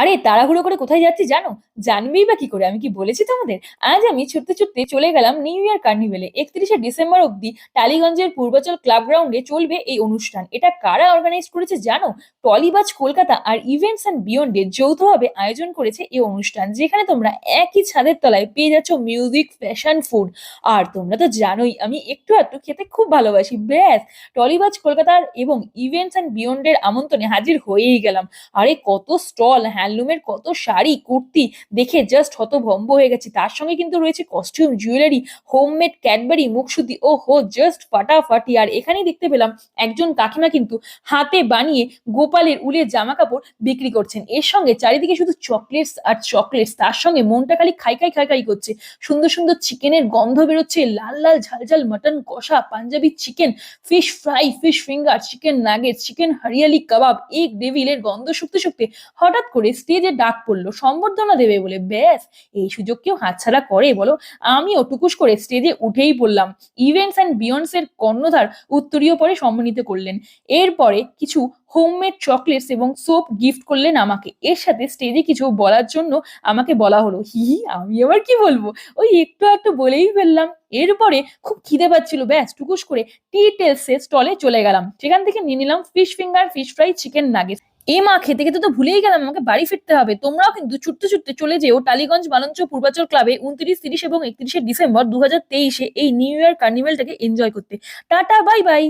আরে, তাড়াহুড়ো করে কোথায় যাচ্ছি জানো? জানবেই বা কি করে? আমি কি বলেছি তোমাদের? আজ আমি ছুটতে ছুটতে চলে গেলাম নিউ ইয়ার কার্নিভেলে। একত্রিশে ডিসেম্বর অব্দি টালিগঞ্জের পূর্বাচল ক্লাব গ্রাউন্ডে চলবে এই অনুষ্ঠান। এটা কারা অর্গানাইজ করেছে জানো? টলিবাজ কলকাতা আর ইভেন্টস অ্যান্ড বিয়ন্ডে যৌথভাবে আয়োজন করেছে এই অনুষ্ঠান, যেখানে তোমরা একই ছাদের তলায় পেয়ে যাচ্ছ মিউজিক ফ্যাশন ফুড আর তোমরা তো জানোই, আমি একটু একটু খেতে খুব ভালোবাসি। ব্যাস, টলিবাজ কলকাতার এবং ইভেন্টস অ্যান্ড বিয়ন্ডের আমন্ত্রণে হাজির হয়েই গেলাম। আরে, কত স্টল হ্যান্ডলুমের কত শাড়ি, কুর্তি দেখে জাস্ট হতভম্ব হয়ে গেছে। তার সঙ্গে কিন্তু রয়েছে কস্টিউম জুয়েলারি হোমমেড ক্যাডবেরি মুখশুদ্ধি ও হো জাস্ট ফাটাফাটি। আর এখানেই দেখতে পেলাম একজন কাকিমা কিন্তু হাতে বানিয়ে গোপালের উলের জামা কাপড় বিক্রি করছেন। এর সঙ্গে চারিদিকে শুধু চকলেটস আর চকলেটস তার সঙ্গে মনটা খালি খাই খাই খাই খাই করছে। সুন্দর সুন্দর চিকেনের গন্ধ বেরোচ্ছে, লাল লাল ঝাল ঝাল মটন কষা, Punjabi chicken fish fry fish finger chicken nugget chicken hariyali kebab egg ডেভিলের গন্ধ শুকতে শুকতে হঠাৎ করে স্টেজে ডাক পড়ল, সম্বর্ধনা দেবে বলে, ব্যাস, এই সুযোগ কেউ হাতছাড়া করে, বলো। আমিও টুকুস করে স্টেজে উঠেই পড়লাম। ইভেন্টস অ্যান্ড বিয়ন্ডস এর কর্ণধার উত্তরীয় পরে সম্মানিত করলেন। এরপরে কিছু হোমমেড চকলেটস এবং সোপ গিফট করলেন আমাকে। এর সাথে স্টেজে কিছু বলার জন্য আমাকে বলা হলো, হি আমি আবার কি বলব? ওই একটু একটু বলেই ফেললাম। এরপরে খুব খিদে পাচ্ছিল, ব্যাস টুকুস করে টি টেলসের স্টলে চলে গেলাম। সেখান থেকে নিয়ে নিলাম fish finger fish fry chicken nugget এ মা খেতে খেতে তো ভুলেই গেলাম, আমাকে বাড়ি ফিরতে হবে। তোমরাও কিন্তু ছুটতে ছুটতে চলে যেও টালিগঞ্জ মালঞ্চ পূর্বাচল ক্লাবে উনত্রিশ, তিরিশ এবং একত্রিশে ডিসেম্বর দু হাজার তেইশে এই নিউ ইয়ার কার্নিভেলটাকে এনজয় করতে। Tata bye by